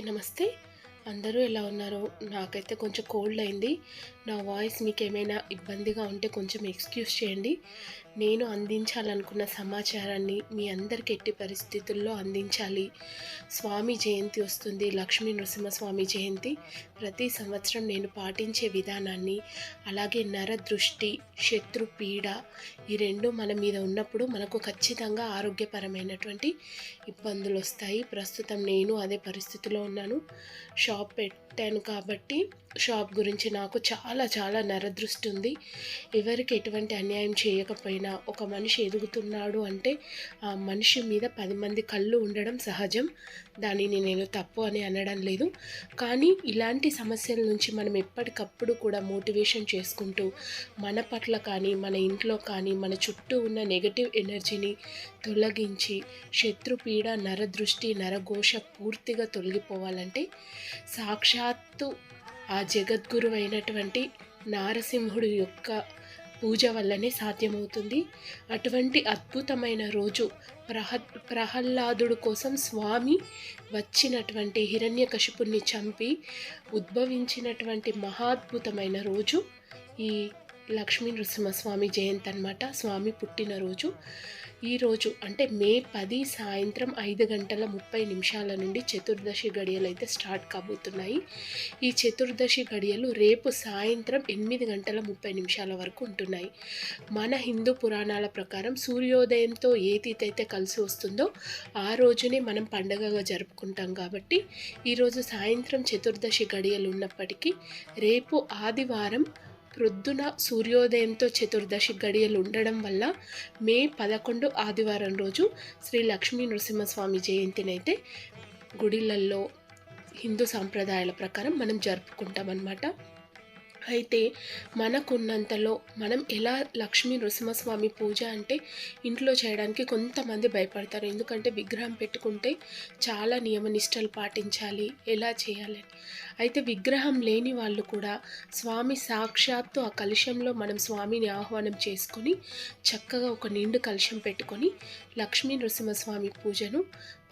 నమస్తే. అందరూ ఎలా ఉన్నారు? నాకైతే కొంచెం కోల్డ్ అయింది. నా వాయిస్ మీకు ఏమైనా ఇబ్బందిగా ఉంటే కొంచెం ఎక్స్క్యూజ్ చేయండి. నేను అందించాలనుకున్న సమాచారాన్ని మీ అందరికి ఎట్టి పరిస్థితుల్లో అందించాలి. స్వామి జయంతి వస్తుంది. లక్ష్మీ నరసింహస్వామి జయంతి. ప్రతి సంవత్సరం నేను పాటించే విధానాన్ని అలాగే నర దృష్టి శత్రు పీడ ఈ రెండు మన మీద ఉన్నప్పుడు మనకు ఖచ్చితంగా ఆరోగ్యపరమైనటువంటి ఇబ్బందులు వస్తాయి ప్రస్తుతం నేను అదే పరిస్థితిలో ఉన్నాను. షాప్ పెట్టాను కాబట్టి షాప్ గురించి నాకు చాలా చాలా నరదృష్టి ఉంది. ఎవరికి ఎటువంటి అన్యాయం చేయకపోయినా ఒక మనిషి ఎదుగుతున్నాడు అంటే ఆ మనిషి మీద పది మంది కళ్ళు ఉండడం సహజం. దానిని నేను తప్పు అని అనడం లేదు. కానీ ఇలాంటి సమస్యల నుంచి మనం ఎప్పటికప్పుడు కూడా మోటివేషన్ చేసుకుంటూ మన పట్ల కానీ మన ఇంట్లో కానీ మన చుట్టూ ఉన్న నెగటివ్ ఎనర్జీని తొలగించి శత్రుపీడ నరదృష్టి నరఘోష పూర్తిగా తొలగిపోవాలంటే సాక్షాత్తు ఆ జగద్గురు అయినటువంటి నారసింహుడు యొక్క పూజ వల్లనే సాధ్యమవుతుంది. అటువంటి అద్భుతమైన రోజు ప్రహ ప్రహ్లాదుడు కోసం స్వామి వచ్చినటువంటి హిరణ్యకశిపుణ్ణి చంపి ఉద్భవించినటువంటి మహాద్భుతమైన రోజు ఈ లక్ష్మీ నృసింహస్వామి జయంతి అనమాట స్వామి పుట్టినరోజు. ఈరోజు అంటే మే పది సాయంత్రం ఐదు గంటల ముప్పై నిమిషాల నుండి చతుర్దశి గడియలు అయితే స్టార్ట్ కాబోతున్నాయి. ఈ చతుర్దశి గడియలు రేపు సాయంత్రం ఎనిమిది గంటల ముప్పై నిమిషాల వరకు ఉంటున్నాయి. మన హిందూ పురాణాల ప్రకారం సూర్యోదయంతో ఏ తీతైతే కలిసి వస్తుందో ఆ రోజునే మనం పండగగా జరుపుకుంటాం కాబట్టి ఈరోజు సాయంత్రం చతుర్దశి గడియలు ఉన్నప్పటికీ రేపు ఆదివారం ప్రొద్దున సూర్యోదయంతో చతుర్దశి గడియలు ఉండడం వల్ల మే పదకొండు ఆదివారం రోజు శ్రీ లక్ష్మీ నరసింహస్వామి జయంతిని అయితే గుడిలల్లో హిందూ సాంప్రదాయాల ప్రకారం మనం జరుపుకుంటాం అన్నమాట అయితే మనకున్నంతలో మనం ఎలా లక్ష్మీ నృసింహస్వామి పూజ అంటే ఇంట్లో చేయడానికి కొంతమంది భయపడతారు. ఎందుకంటే విగ్రహం పెట్టుకుంటే చాలా నియమనిష్టలు పాటించాలి. ఎలా చేయాలి అయితే విగ్రహం లేని వాళ్ళు కూడా స్వామి సాక్షాత్తు ఆ కలుషంలో మనం స్వామిని ఆహ్వానం చేసుకొని చక్కగా ఒక నిండు కలుషం పెట్టుకొని లక్ష్మీ నృసింహస్వామి పూజను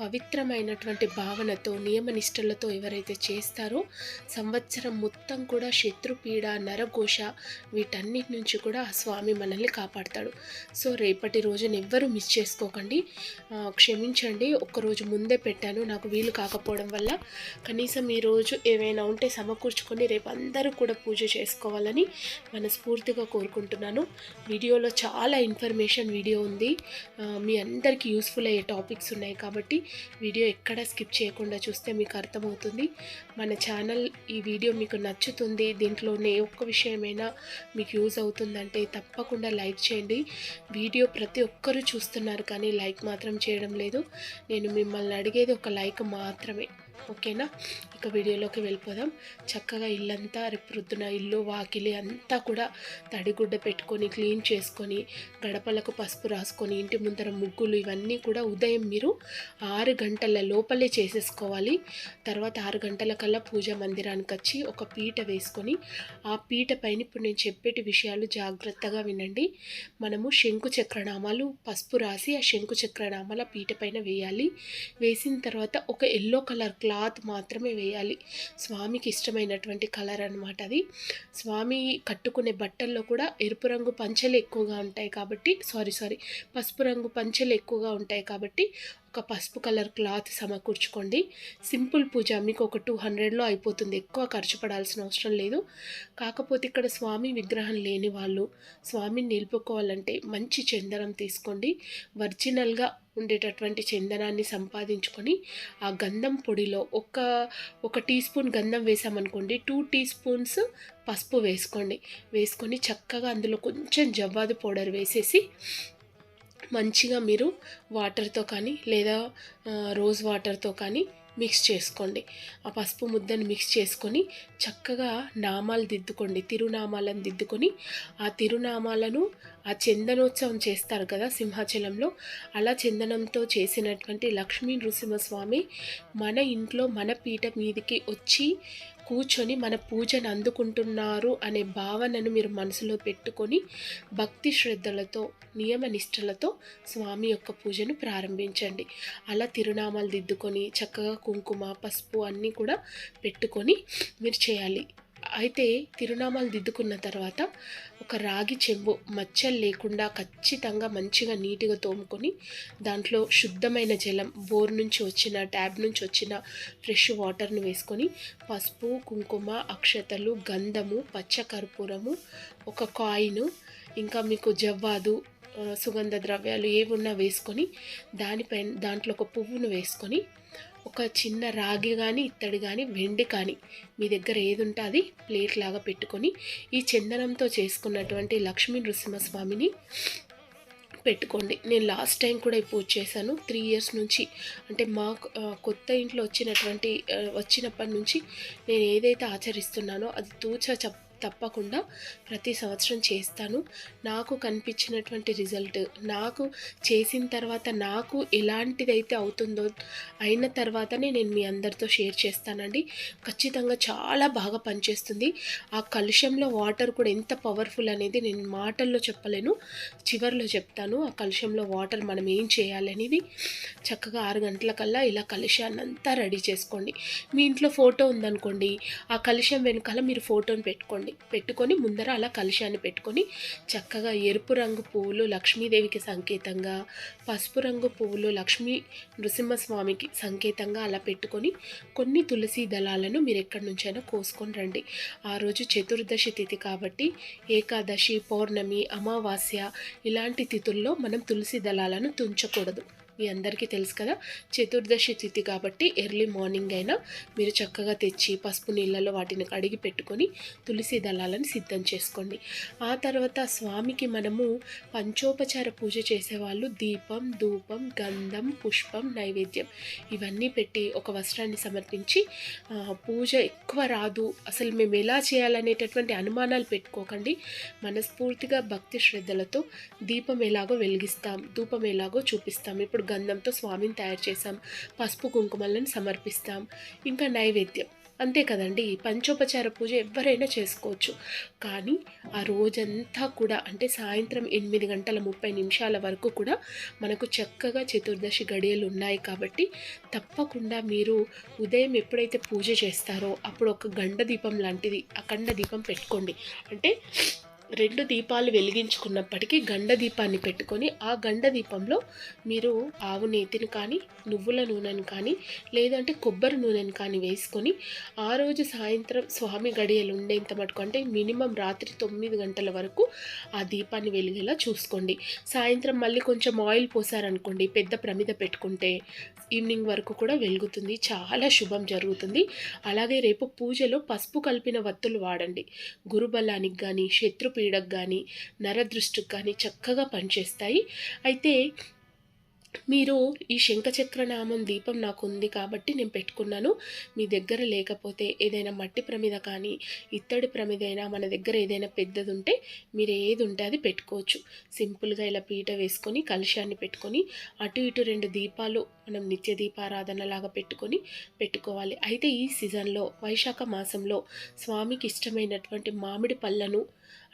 పవిత్రమైనటువంటి భావనతో నియమనిష్టలతో ఎవరైతే చేస్తారో సంవత్సరం మొత్తం కూడా శత్రుపీడ నరఘోష వీటన్నిటి నుంచి కూడా ఆ స్వామి మనల్ని కాపాడతాడు. సో రేపటి రోజున ఎవ్వరూ మిస్ చేసుకోకండి. క్షమించండి. ఒక్కరోజు ముందే పెట్టాను. నాకు వీలు కాకపోవడం వల్ల కనీసం ఈరోజు రోజు ఏవైనా ఉంటే సమకూర్చుకొని రేపు అందరూ కూడా పూజ చేసుకోవాలని మనస్ఫూర్తిగా కోరుకుంటున్నాను. వీడియోలో చాలా ఇన్ఫర్మేషన్ వీడియో ఉంది. మీ అందరికీ యూస్ఫుల్ అయ్యే టాపిక్స్ ఉన్నాయి కాబట్టి వీడియో ఎక్కడ స్కిప్ చేయకుండా చూస్తే మీకు అర్థమవుతుంది. మన ఛానల్ ఈ వీడియో మీకు నచ్చుతుంది. దీంట్లో ఏ ఒక్క విషయమైనా మీకు యూజ్ అవుతుందంటే తప్పకుండా లైక్ చేయండి. వీడియో ప్రతి ఒక్కరూ చూస్తున్నారు కానీ లైక్ మాత్రం చేయడం లేదు. నేను మిమ్మల్ని అడిగేది ఒక లైక్ మాత్రమే. ఓకేనా? ఇక వీడియోలోకి వెళ్ళిపోదాం. చక్కగా ఇల్లంతా రేపు ఇల్లు వాకిలి అంతా కూడా తడిగుడ్డ పెట్టుకొని క్లీన్ చేసుకొని గడపలకు పసుపు రాసుకొని ఇంటి ముందర ముగ్గులు ఇవన్నీ కూడా ఉదయం మీరు ఆరు గంటల లోపలే చేసేసుకోవాలి. తర్వాత ఆరు గంటల కల్లా పూజా మందిరానికి వచ్చి ఒక పీట వేసుకొని ఆ పీట పైన ఇప్పుడు నేను చెప్పేటి విషయాలు జాగ్రత్తగా వినండి. మనము శంకు చక్రనామాలు పసుపు రాసి ఆ శంకు చక్రనామాల పీట పైన వేయాలి. వేసిన తర్వాత ఒక ఎల్లో కలర్ క్లాత్ మాత్రమే వేయాలి. స్వామికి ఇష్టమైనటువంటి కలర్ అనమాట అది. స్వామి కట్టుకునే బట్టల్లో కూడా ఎరుపు రంగు పంచెలు ఎక్కువగా ఉంటాయి కాబట్టి సారీ సారీ పసుపు రంగు పంచెలు ఎక్కువగా ఉంటాయి కాబట్టి ఒక పసుపు కలర్ క్లాత్ సమకూర్చుకోండి. సింపుల్ పూజ మీకు ఒక టూ హండ్రెడ్లో అయిపోతుంది. ఎక్కువ ఖర్చు పడాల్సిన అవసరం లేదు. కాకపోతే ఇక్కడ స్వామి విగ్రహం లేని వాళ్ళు స్వామిని నిలుపుకోవాలంటే మంచి చందనం తీసుకోండి. ఒరిజినల్గా ఉండేటటువంటి చందనాన్ని సంపాదించుకొని ఆ గంధం పొడిలో ఒక ఒక టీ స్పూన్ గంధం వేసామనుకోండి టూ టీ స్పూన్స్ పసుపు వేసుకోండి. వేసుకొని చక్కగా అందులో కొంచెం జవ్వాదు పౌడర్ వేసేసి మంచిగా మీరు వాటర్తో కానీ లేదా రోజ్ వాటర్తో కానీ మిక్స్ చేసుకోండి. ఆ పసుపు ముద్దని మిక్స్ చేసుకొని చక్కగా నామాలు దిద్దుకోండి. తిరునామాలను దిద్దుకొని ఆ తిరునామాలను ఆ చందనోత్సవం చేస్తారు కదా సింహాచలంలో. అలా చందనంతో చేసినటువంటి లక్ష్మీ నృసింహస్వామి మన ఇంట్లో మన పీఠ మీదకి వచ్చి కూర్చొని మన పూజను అందుకుంటున్నారు అనే భావనను మీరు మనసులో పెట్టుకొని భక్తి శ్రద్ధలతో నియమ నిష్టలతో స్వామి యొక్క పూజను ప్రారంభించండి. అలా తిరునామాలు దిద్దుకొని చక్కగా కుంకుమ పసుపు అన్నీ కూడా పెట్టుకొని మీరు చేయాలి. అయితే తిరునామాలు దిద్దుకున్న తర్వాత ఒక రాగి చెంబు మచ్చలు లేకుండా ఖచ్చితంగా మంచిగా నీట్గా తోముకొని దాంట్లో శుద్ధమైన జలం బోర్ నుంచి వచ్చిన ట్యాబ్ నుంచి వచ్చిన ఫ్రెష్ వాటర్ను వేసుకొని పసుపు కుంకుమ అక్షతలు గంధము పచ్చకర్పూరము ఒక కాయిన్ ఇంకా మీకు జవ్వాదు సుగంధ ద్రవ్యాలు ఏమున్నా వేసుకొని దానిపైన దాంట్లో ఒక పువ్వును వేసుకొని ఒక చిన్న రాగి కానీ ఇత్తడి కానీ వెండి కానీ మీ దగ్గర ఏది ఉంటే అది ప్లేట్ లాగా పెట్టుకొని ఈ చందనంతో చేసుకున్నటువంటి లక్ష్మీ నృసింహస్వామిని పెట్టుకోండి. నేను లాస్ట్ టైం కూడా ఈ పూజ చేశాను. త్రీ ఇయర్స్ నుంచి అంటే మా కొత్త ఇంట్లో వచ్చినటువంటి వచ్చినప్పటి నుంచి నేను ఏదైతే ఆచరిస్తున్నానో అది తూచా చెప్ తప్పకుండా ప్రతి సంవత్సరం చేస్తాను. నాకు కనిపించినటువంటి రిజల్ట్ నాకు చేసిన తర్వాత నాకు ఎలాంటిదైతే అవుతుందో అయిన తర్వాతనే నేను మీ అందరితో షేర్ చేస్తానండి. ఖచ్చితంగా చాలా బాగా పనిచేస్తుంది. ఆ కలుషంలో వాటర్ కూడా ఎంత పవర్ఫుల్ అనేది నేను మాటల్లో చెప్పలేను చివరిలో చెప్తాను. ఆ కలుషంలో వాటర్ మనం ఏం చేయాలనేది చక్కగా ఆరు గంటలకల్లా ఇలా కలుషాన్ని అంతా రెడీ చేసుకోండి. మీ ఇంట్లో ఫోటో ఉందనుకోండి ఆ కలుషం వెనకాల మీరు ఫోటోని పెట్టుకోండి. పెట్టుకొని ముందర అలా కలుషాన్ని పెట్టుకొని చక్కగా ఎరుపు రంగు పువ్వులు లక్ష్మీదేవికి సంకేతంగా పసుపు రంగు పువ్వులు లక్ష్మీ నృసింహస్వామికి సంకేతంగా అలా పెట్టుకొని కొన్ని తులసి దళాలను మీరు ఎక్కడి నుంచైనా కోసుకొని రండి. ఆ రోజు చతుర్దశి తిథి కాబట్టి ఏకాదశి పౌర్ణమి అమావాస్య ఇలాంటి తిథుల్లో మనం తులసి దళాలను తుంచకూడదు. మీ అందరికీ తెలుసు కదా? చతుర్దశి తిథి కాబట్టి ఎర్లీ మార్నింగ్ అయినా మీరు చక్కగా తెచ్చి పసుపు నీళ్ళలో వాటిని కడిగి పెట్టుకొని తులసి దళాలను సిద్ధం చేసుకోండి. ఆ తర్వాత స్వామికి మనము పంచోపచార పూజ చేసేవాళ్ళు దీపం ధూపం గంధం పుష్పం నైవేద్యం ఇవన్నీ పెట్టి ఒక వస్త్రాన్ని సమర్పించి పూజ ఎక్కువ రాదు. అసలు మేము ఎలా చేయాలనేటటువంటి అనుమానాలు పెట్టుకోకండి. మనస్ఫూర్తిగా భక్తి శ్రద్ధలతో దీపం ఎలాగో వెలిగిస్తాం ధూపం ఎలాగో చూపిస్తాం. ఇప్పుడు గంధంతో స్వామిని తయారు చేశాం. పసుపు కుంకుమలను సమర్పిస్తాం. ఇంకా నైవేద్యం. అంతే కదండి? పంచోపచార పూజ ఎవరైనా చేసుకోవచ్చు. కానీ ఆ రోజంతా కూడా అంటే సాయంత్రం ఎనిమిది గంటల ముప్పై నిమిషాల వరకు కూడా మనకు చక్కగా చతుర్దశి గడియలు ఉన్నాయి కాబట్టి తప్పకుండా మీరు ఉదయం ఎప్పుడైతే పూజ చేస్తారో అప్పుడు ఒక గండ దీపం లాంటిది అఖండ దీపం పెట్టుకోండి. అంటే రెండు దీపాలు వెలిగించుకున్నప్పటికీ గండ దీపాన్ని పెట్టుకొని ఆ గండ దీపంలో మీరు ఆవు నేతిని కానీ నువ్వుల నూనెను కానీ లేదంటే కొబ్బరి నూనెను కానీ వేసుకొని ఆ రోజు సాయంత్రం స్వామి గడియలు ఉండేంత మటుకు అంటే మినిమం రాత్రి తొమ్మిది గంటల వరకు ఆ దీపాన్ని వెలిగేలా చూసుకోండి. సాయంత్రం మళ్ళీ కొంచెం ఆయిల్ పోసారనుకోండి పెద్ద ప్రమిద పెట్టుకుంటే ఈవినింగ్ వరకు కూడా వెలుగుతుంది. చాలా శుభం జరుగుతుంది. అలాగే రేపు పూజలో పసుపు కలిపిన వత్తులు వాడండి. గురుబలానికి కానీ శత్రుపీడకు కానీ నరదృష్టికి కానీ చక్కగా పనిచేస్తాయి. అయితే మీరు ఈ శంఖచక్రనామం దీపం నాకు ఉంది కాబట్టి నేను పెట్టుకున్నాను. మీ దగ్గర లేకపోతే ఏదైనా మట్టి ప్రమిద కానీ ఇత్తడి ప్రమిద అయినా మన దగ్గర ఏదైనా పెద్దది ఉంటే మీరు ఏది ఉంటే అది పెట్టుకోవచ్చు. సింపుల్గా ఇలా పీట వేసుకొని కలుషాన్ని పెట్టుకొని అటు ఇటు రెండు దీపాలు మనం నిత్య దీపారాధన లాగా పెట్టుకొని పెట్టుకోవాలి. అయితే ఈ సీజన్లో వైశాఖ మాసంలో స్వామికి ఇష్టమైనటువంటి మామిడి పళ్ళను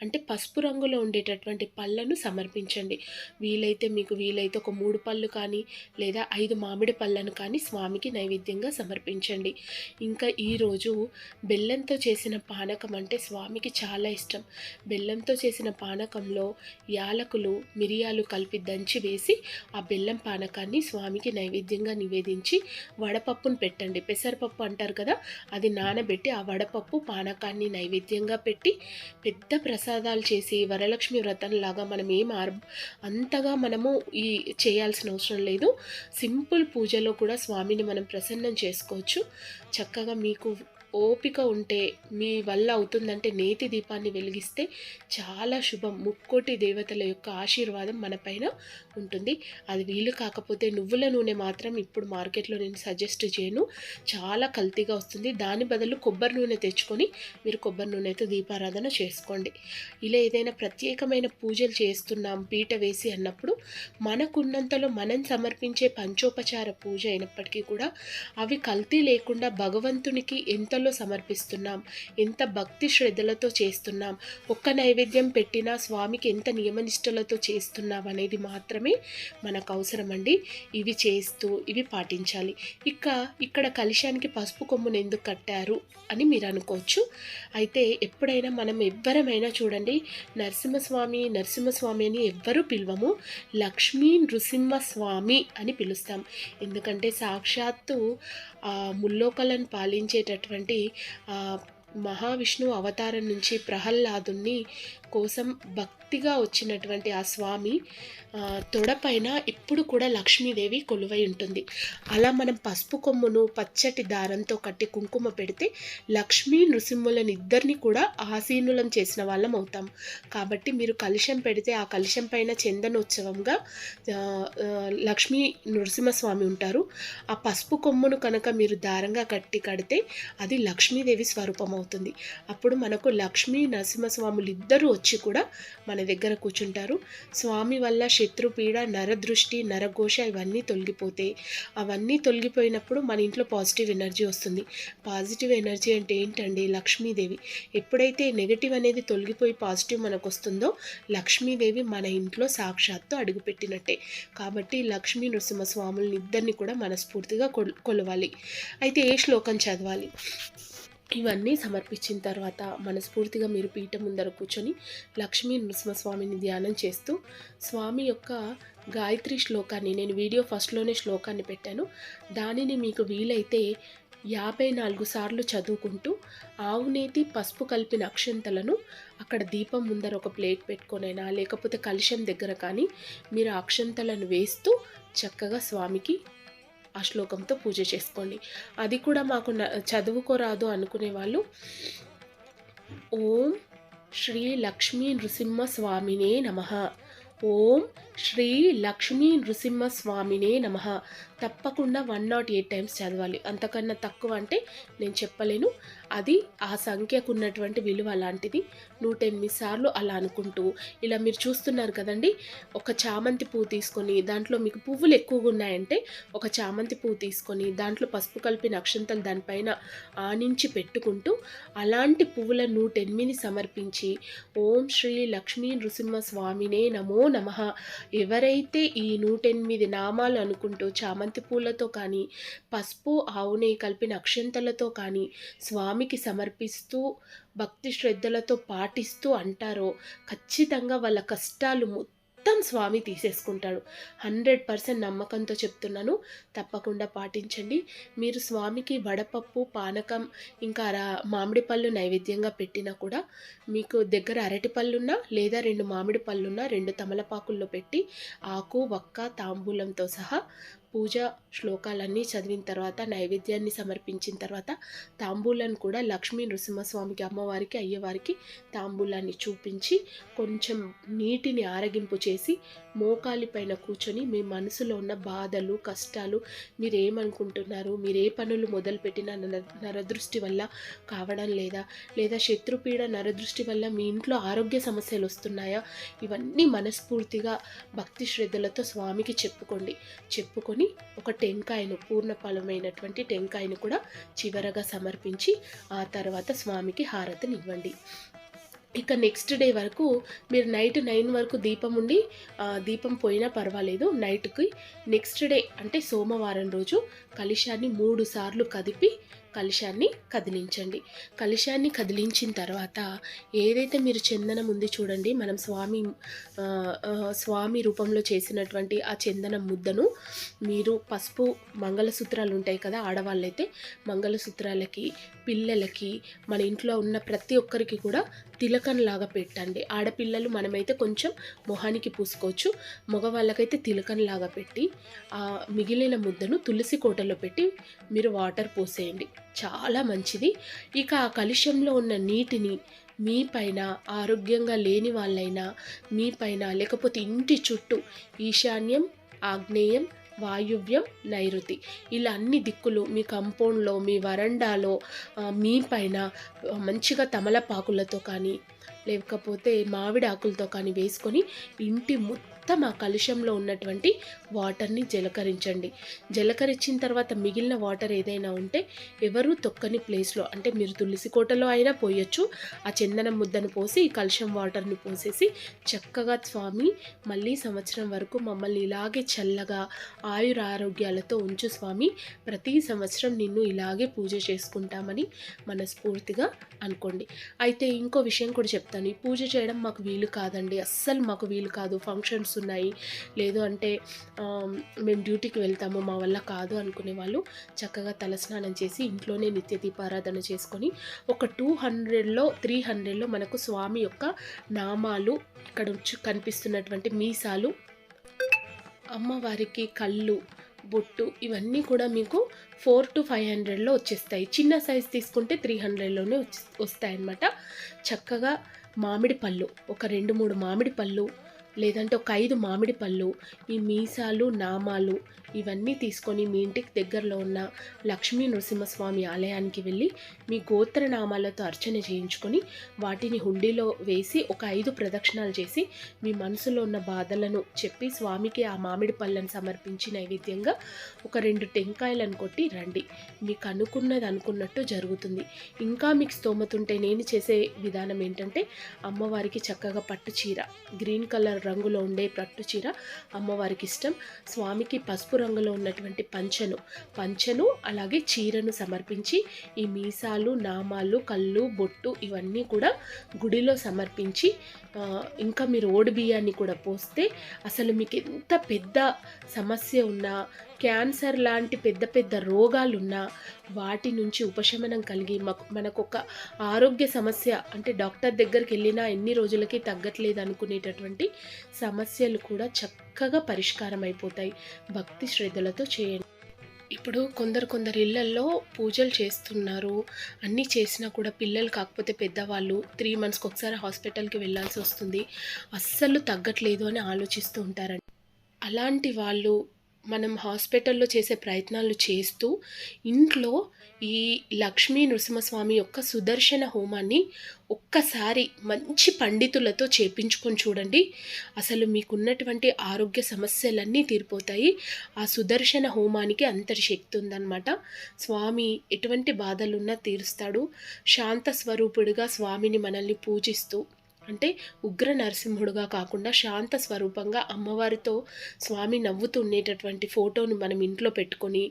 అంటే పసుపు రంగులో ఉండేటటువంటి పళ్ళను సమర్పించండి. వీలైతే మీకు వీలైతే ఒక మూడు పళ్ళు కానీ లేదా ఐదు మామిడి పళ్ళను కానీ స్వామికి నైవేద్యంగా సమర్పించండి. ఇంకా ఈరోజు బెల్లంతో చేసిన పానకం అంటే స్వామికి చాలా ఇష్టం. బెల్లంతో చేసిన పానకంలో యాలకులు మిరియాలు కలిపి దంచి వేసి ఆ బెల్లం పానకాన్ని స్వామికి నైవేద్యంగా నివేదించి వడపప్పును పెట్టండి. పెసరపప్పు అంటారు కదా అది నానబెట్టి ఆ వడపప్పు పానకాన్ని నైవేద్యంగా పెట్టి పెద్ద ప్రసాదాలు చేసి వరలక్ష్మి వ్రతంలాగా మనం ఏం ఆర్ అంతగా మనము ఈ చేయాల్సిన అవసరం లేదు. సింపుల్ పూజలో కూడా స్వామిని మనం ప్రసన్నం చేసుకోవచ్చు. చక్కగా మీకు ఓపిక ఉంటే మీ వల్ల అవుతుందంటే నేతి దీపాన్ని వెలిగిస్తే చాలా శుభం. ముక్కోటి దేవతల యొక్క ఆశీర్వాదం మన పైన ఉంటుంది. అది వీలు కాకపోతే నువ్వుల నూనె మాత్రం ఇప్పుడు మార్కెట్లో నేను సజెస్ట్ చేయను. చాలా కల్తీగా వస్తుంది. దాని బదులు కొబ్బరి నూనె తెచ్చుకొని మీరు కొబ్బరి నూనెతో దీపారాధన చేసుకోండి. ఇలా ఏదైనా ప్రత్యేకమైన పూజలు చేస్తున్నాం పీట వేసి అన్నప్పుడు మనకున్నంతలో మనం సమర్పించే పంచోపచార పూజ అయినప్పటికీ కూడా అవి కల్తీ లేకుండా భగవంతునికి ఎంత నిష్టలో సమర్పిస్తున్నాం. ఎంత భక్తి శ్రద్ధలతో చేస్తున్నాం. ఒక్క నైవేద్యం పెట్టినా స్వామికి ఎంత నియమనిష్టలతో చేస్తున్నాం అనేది మాత్రమే మనకు అవసరం అండి ఇవి చేస్తూ ఇవి పాటించాలి. ఇక ఇక్కడ కలుషానికి పసుపు కొమ్మును ఎందుకు కట్టారు అని మీరు అనుకోవచ్చు. అయితే ఎప్పుడైనా మనం ఎవ్వరమైనా చూడండి నరసింహస్వామి నరసింహస్వామి అని ఎవ్వరూ పిలవము. లక్ష్మీ నృసింహస్వామి అని పిలుస్తాం. ఎందుకంటే సాక్షాత్తు ముల్లోకలను పాలించేటటువంటి మహావిష్ణువు అవతారం నుంచి ప్రహ్లాదుని కోసం భక్తిగా వచ్చినటువంటి ఆ స్వామి తొడపైన ఎప్పుడు కూడా లక్ష్మీదేవి కొలువై ఉంటుంది. అలా మనం పసుపు కొమ్మును పచ్చటి దారంతో కట్టి కుంకుమ పెడితే లక్ష్మీ నృసింహులను ఇద్దరిని కూడా ఆసీనులం చేసిన వాళ్ళం అవుతాం. కాబట్టి మీరు కలుషం పెడితే ఆ కలుషం పైన చందనోత్సవంగా లక్ష్మీ నృసింహస్వామి ఉంటారు. ఆ పసుపు కొమ్మును కనుక మీరు దారంగా కట్టి కడితే అది లక్ష్మీదేవి స్వరూపం అవుతుంది. అప్పుడు మనకు లక్ష్మీ నరసింహస్వాములు ఇద్దరు వచ్చి కూడా మన దగ్గర కూర్చుంటారు. స్వామి వల్ల శత్రుపీడ నరదృష్టి నరఘోష ఇవన్నీ తొలగిపోతాయి అవన్నీ తొలగిపోయినప్పుడు మన ఇంట్లో పాజిటివ్ ఎనర్జీ వస్తుంది. పాజిటివ్ ఎనర్జీ అంటే ఏంటండి? లక్ష్మీదేవి. ఎప్పుడైతే నెగటివ్ అనేది తొలగిపోయి పాజిటివ్ మనకు వస్తుందో లక్ష్మీదేవి మన ఇంట్లో సాక్షాత్తు అడుగుపెట్టినట్టే. కాబట్టి లక్ష్మీ నృసింహ స్వాములని ఇద్దరిని కూడా మనస్ఫూర్తిగా కొల్ కొలవాలి. అయితే ఏ శ్లోకం చదవాలి? ఇవన్నీ సమర్పించిన తర్వాత మనస్ఫూర్తిగా మీరు పీఠం ముందర కూర్చొని లక్ష్మీ నృసింహస్వామిని ధ్యానం చేస్తూ స్వామి యొక్క గాయత్రి శ్లోకాన్ని నేను వీడియో ఫస్ట్లోనే శ్లోకాన్ని పెట్టాను. దానిని మీకు వీలైతే యాభై నాలుగు సార్లు చదువుకుంటూ ఆవునేతి పసుపు కలిపిన అక్షంతలను అక్కడ దీపం ముందర ఒక ప్లేట్ పెట్టుకొనైనా లేకపోతే కలుషం దగ్గర కానీ మీరు అక్షంతలను వేస్తూ చక్కగా స్వామికి ఆ శ్లోకంతో పూజ చేసుకోండి. అది కూడా మాకు న- చదువుకోరాదు అనుకునే వాళ్ళు. ఓం శ్రీ లక్ష్మీ నృసింహ స్వామినే నమ. ఓం శ్రీ లక్ష్మీ నృసింహ స్వామినే నమ. తప్పకుండా వన్ నాట్ ఎయిట్ టైమ్స్ చదవాలి. అంతకన్నా తక్కువ అంటే నేను చెప్పలేను. అది ఆ సంఖ్యకు ఉన్నటువంటి విలువ అలాంటిది నూట ఎనిమిది సార్లు అలా అనుకుంటూ ఇలా మీరు చూస్తున్నారు కదండి ఒక చామంతి పువ్వు తీసుకొని దాంట్లో మీకు పువ్వులు ఎక్కువగా ఉన్నాయంటే ఒక చామంతి పువ్వు తీసుకొని దాంట్లో పసుపు కలిపిన అక్షంతలు దానిపైన ఆనించి పెట్టుకుంటూ అలాంటి పువ్వుల నూట ఎనిమిది సమర్పించి ఓం శ్రీ లక్ష్మీ నృసింహ స్వామినే నమో నమ. ఎవరైతే ఈ నూటెనిమిది నామాలు అనుకుంటూ చామంతి పూలతో కానీ పసుపు ఆవు నెయ్యి కలిపిన అక్షంతలతో కానీ స్వామికి సమర్పిస్తూ భక్తి శ్రద్ధలతో పాటిస్తూ అంటారో ఖచ్చితంగా వాళ్ళ కష్టాలు మొత్తం స్వామి తీసేసుకుంటాడు. హండ్రెడ్ పర్సెంట్ నమ్మకంతో చెప్తున్నాను. తప్పకుండా పాటించండి. మీరు స్వామికి వడపప్పు పానకం ఇంకా రా- మామిడి పళ్ళు నైవేద్యంగా పెట్టినా కూడా మీకు దగ్గర అరటి పళ్ళున్నా లేదా రెండు మామిడి పళ్ళున్నా రెండు తమలపాకుల్లో పెట్టి ఆకు వక్క తాంబూలంతో సహా పూజ శ్లోకాలన్నీ చదివిన తర్వాత నైవేద్యాన్ని సమర్పించిన తర్వాత తాంబూలాన్ని కూడా లక్ష్మీ నృసింహస్వామికి అమ్మవారికి అయ్యవారికి తాంబూలాన్ని చూపించి కొంచెం నీటిని ఆరగింపు చేసి మోకాలి పైన కూర్చొని మీ మనసులో ఉన్న బాధలు కష్టాలు మీరు ఏమనుకుంటున్నారు మీరు ఏ పనులు మొదలుపెట్టిన నర నరదృష్టి వల్ల కావడం లేదా? లేదా శత్రుపీడ నరదృష్టి వల్ల మీ ఇంట్లో ఆరోగ్య సమస్యలు వస్తున్నాయా? ఇవన్నీ మనస్ఫూర్తిగా భక్తి శ్రద్ధలతో స్వామికి చెప్పుకోండి. చెప్పుకొని ఒక టెంకాయను పూర్ణఫలమైనటువంటి టెంకాయను కూడా చివరగా సమర్పించి ఆ తర్వాత స్వామికి హారతిని ఇవ్వండి ఇక నెక్స్ట్ డే వరకు మీరు నైట్ నైన్ వరకు దీపం ఉండి దీపం పోయినా పర్వాలేదు. నైట్కి నెక్స్ట్ డే అంటే సోమవారం రోజు కలుషాన్ని మూడు సార్లు కదిపి కలుషాన్ని కదిలించండి. కలుషాన్ని కదిలించిన తర్వాత ఏదైతే మీరు చందనం ఉంది చూడండి మనం స్వామి స్వామి రూపంలో చేసినటువంటి ఆ చందనం ముద్దను మీరు పసుపు మంగళసూత్రాలు ఉంటాయి కదా ఆడవాళ్ళైతే మంగళసూత్రాలకి పిల్లలకి మన ఇంట్లో ఉన్న ప్రతి ఒక్కరికి కూడా తిలకంలాగా పెట్టండి. ఆడపిల్లలు మనమైతే కొంచెం మొహానికి పూసుకోవచ్చు. మగవాళ్ళకైతే తిలకంలాగా పెట్టి ఆ మిగిలిన ముద్దను తులసి కోటలో పెట్టి మీరు వాటర్ పోసేయండి. చాలా మంచిది. ఇక ఆ కలుషంలో ఉన్న నీటిని మీ పైన ఆరోగ్యంగా లేని వాళ్ళైనా మీ పైన లేకపోతే ఇంటి చుట్టూ ఈశాన్యం ఆగ్నేయం వాయువ్యం నైరుతి. ఇలా అన్ని దిక్కులు మీ కంపౌండ్లో మీ వరండాలో మీ పైన మంచిగా తమలపాకులతో కానీ లేకపోతే మామిడి ఆకులతో కానీ వేసుకొని ఇంటి మొత్తం ఆ కలుషంలో ఉన్నటువంటి వాటర్ని జలకరించండి. జలకరించిన తర్వాత మిగిలిన వాటర్ ఏదైనా ఉంటే ఎవరు తొక్కని ప్లేస్లో అంటే మీరు తులసి కోటలో అయినా పోయొచ్చు. ఆ చందనం ముద్దను పోసి ఈ కలుషం వాటర్ని పోసేసి చక్కగా స్వామి మళ్ళీ సంవత్సరం వరకు మమ్మల్ని ఇలాగే చల్లగా ఆయుర ఆరోగ్యాలతో ఉంచు స్వామి. ప్రతి సంవత్సరం నిన్ను ఇలాగే పూజ చేసుకుంటామని మనస్ఫూర్తిగా అనుకోండి. అయితే ఇంకో విషయం కూడా చెప్తాను. ఈ పూజ చేయడం మాకు వీలు కాదండి. అస్సలు మాకు వీలు కాదు. ఫంక్షన్స్ వస్తున్నాయి. లేదు అంటే మేము డ్యూటీకి వెళ్తాము మా వల్ల కాదు అనుకునే వాళ్ళు చక్కగా తలస్నానం చేసి ఇంట్లోనే నిత్య దీపారాధన చేసుకొని ఒక టూ హండ్రెడ్లో త్రీ హండ్రెడ్లో మనకు స్వామి యొక్క నామాలు ఇక్కడ కనిపిస్తున్నటువంటి మీసాలు అమ్మవారికి కళ్ళు బొట్టు ఇవన్నీ కూడా మీకు ఫోర్ టు ఫైవ్ హండ్రెడ్లో వచ్చేస్తాయి. చిన్న సైజ్ తీసుకుంటే త్రీ హండ్రెడ్లోనే వచ్చి వస్తాయన్నమాట. చక్కగా మామిడి పళ్ళు ఒక రెండు మూడు మామిడి పళ్ళు లేదంటే ఒక ఐదు మామిడి పళ్ళు ఈ మీసాలు నామాలు ఇవన్నీ తీసుకొని మీ ఇంటికి దగ్గరలో ఉన్న లక్ష్మీ నృసింహస్వామి ఆలయానికి వెళ్ళి మీ గోత్ర నామాలతో అర్చన చేయించుకొని వాటిని హుండీలో వేసి ఒక ఐదు ప్రదక్షిణాలు చేసి మీ మనసులో ఉన్న బాధలను చెప్పి స్వామికి ఆ మామిడి పళ్ళను సమర్పించి నైవేద్యంగా ఒక రెండు టెంకాయలను కొట్టి రండి. మీకు అనుకున్నది అనుకున్నట్టు జరుగుతుంది. ఇంకా మీకు స్తోమతుంటే నేను చేసే విధానం ఏంటంటే అమ్మవారికి చక్కగా పట్టు చీర గ్రీన్ కలర్ రంగులో ఉండే పట్టు చీర అమ్మవారికి ఇష్టం. స్వామికి పసుపు రంగులో ఉన్నటువంటి పంచను. పంచను అలాగే చీరను సమర్పించి ఈ మీసాలు నామాలు కళ్ళు బొట్టు ఇవన్నీ కూడా గుడిలో సమర్పించి ఇంకా మీరు ఓడి బియ్యాన్ని కూడా పోస్తే అసలు మీకు ఎంత పెద్ద సమస్య ఉన్నా క్యాన్సర్ లాంటి పెద్ద పెద్ద రోగాలున్నా వాటి నుంచి ఉపశమనం కలిగి మాకు మనకొక ఆరోగ్య సమస్య అంటే డాక్టర్ దగ్గరికి వెళ్ళినా ఎన్ని రోజులకి తగ్గట్లేదు అనుకునేటటువంటి సమస్యలు కూడా చక్కగా పరిష్కారం అయిపోతాయి భక్తి శ్రద్ధలతో చేయండి. ఇప్పుడు కొందరు కొందరు ఇళ్ళల్లో పూజలు చేస్తున్నారు. అన్నీ చేసినా కూడా పిల్లలు కాకపోతే పెద్దవాళ్ళు త్రీ మంత్స్కి ఒకసారి హాస్పిటల్కి వెళ్ళాల్సి వస్తుంది. అస్సలు తగ్గట్లేదు అని ఆలోచిస్తూ ఉంటారండి. అలాంటి వాళ్ళు మనం హాస్పిటల్లో చేసే ప్రయత్నాలు చేస్తూ ఇంట్లో ఈ లక్ష్మీ నృసింహస్వామి యొక్క సుదర్శన హోమాన్ని ఒక్కసారి మంచి పండితులతో చేపించుకొని చూడండి. అసలు మీకున్నటువంటి ఆరోగ్య సమస్యలన్నీ తీరిపోతాయి. ఆ సుదర్శన హోమానికి అంతటి శక్తి ఉందన్నమాట. స్వామి ఎటువంటి బాధలున్నా తీరుస్తాడు. శాంత స్వరూపుడిగా స్వామిని మనల్ని పూజిస్తూ అంటే ఉగ్ర నరసింహుడుగా కాకుండా శాంత స్వరూపంగా అమ్మవారితో స్వామి నవ్వుతూ ఉండేటటువంటి ఫోటోను మనం ఇంట్లో పెట్టుకొని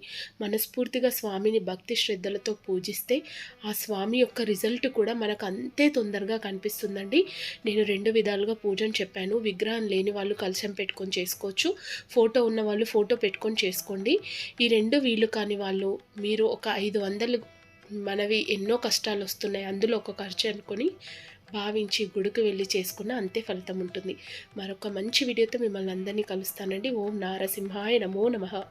మనస్ఫూర్తిగా స్వామిని భక్తి శ్రద్ధలతో పూజిస్తే ఆ స్వామి యొక్క రిజల్ట్ కూడా మనకు అంతే తొందరగా కనిపిస్తుందండి. నేను రెండు విధాలుగా పూజను చెప్పాను. విగ్రహం లేని వాళ్ళు కలశం పెట్టుకొని చేసుకోవచ్చు. ఫోటో ఉన్న వాళ్ళు ఫోటో పెట్టుకొని చేసుకోండి. ఈ రెండు వీలు కాని వాళ్ళు మీరు ఒక ఐదు వందలు మనవి ఎన్నో కష్టాలు వస్తున్నాయి. అందులో ఒక ఖర్చు అనుకొని భావించి గుడికి వెళ్ళి చేసుకున్న అంతే ఫలితం ఉంటుంది. మరొక మంచి వీడియోతో మిమ్మల్ని అందరినీ కలుస్తానండి. ఓం నారసింహాయ నమో నమః.